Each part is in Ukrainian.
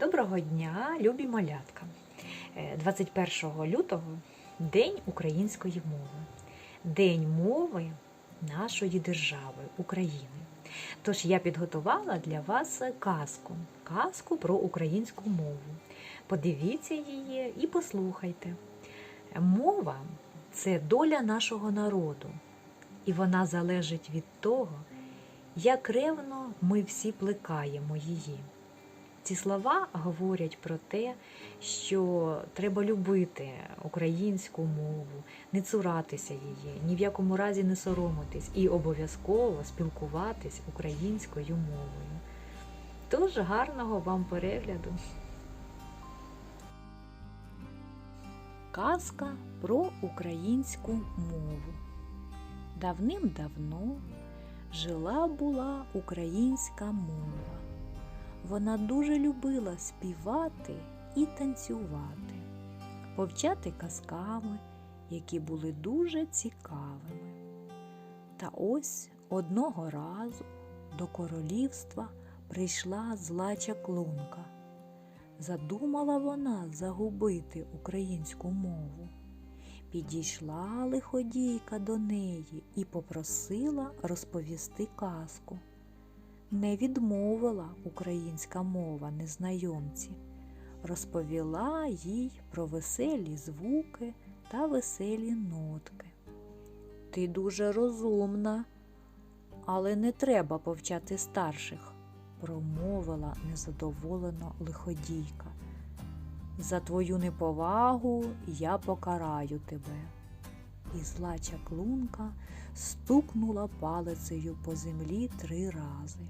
Доброго дня, любі малятка! Е, 21 лютого День української мови, День мови нашої держави України. Тож я підготувала для вас казку, казку про українську мову. Подивіться її і послухайте. Мова це доля нашого народу, і вона залежить від того, як ревно ми всі плекаємо її. Ці слова говорять про те, що треба любити українську мову, не цуратися її, ні в якому разі не соромитись і обов'язково спілкуватись українською мовою. Тож гарного вам перегляду! Казка про українську мову. Давним-давно жила була українська мова. Вона дуже любила співати і танцювати, повчати казками, які були дуже цікавими. Та ось одного разу до королівства прийшла зла чаклунка. Задумала вона загубити українську мову. Підійшла лиходійка до неї і попросила розповісти казку. Не відмовила українська мова незнайомці, розповіла їй про веселі звуки та веселі нотки. Ти дуже розумна, але не треба повчати старших, промовила незадоволено лиходійка. За твою неповагу я покараю тебе. І зла чаклунка стукнула палицею по землі три рази.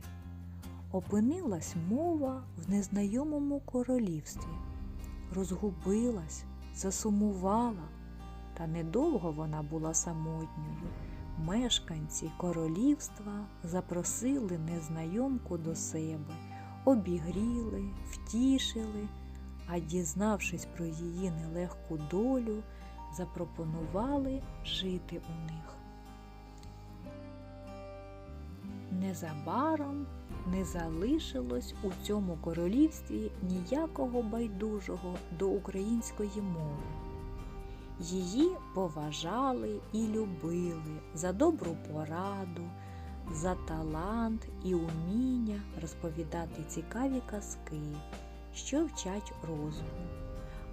Опинилась мова в незнайомому королівстві, розгубилась, засумувала, та недовго вона була самотньою. Мешканці королівства запросили незнайомку до себе, обігріли, втішили, а дізнавшись про її нелегку долю, запропонували жити у них. Незабаром не залишилось у цьому королівстві ніякого байдужого до української мови. Її поважали і любили за добру пораду, за талант і уміння розповідати цікаві казки, що вчать розуму,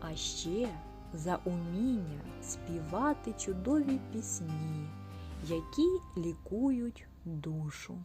а ще за уміння співати чудові пісні, які лікують душу.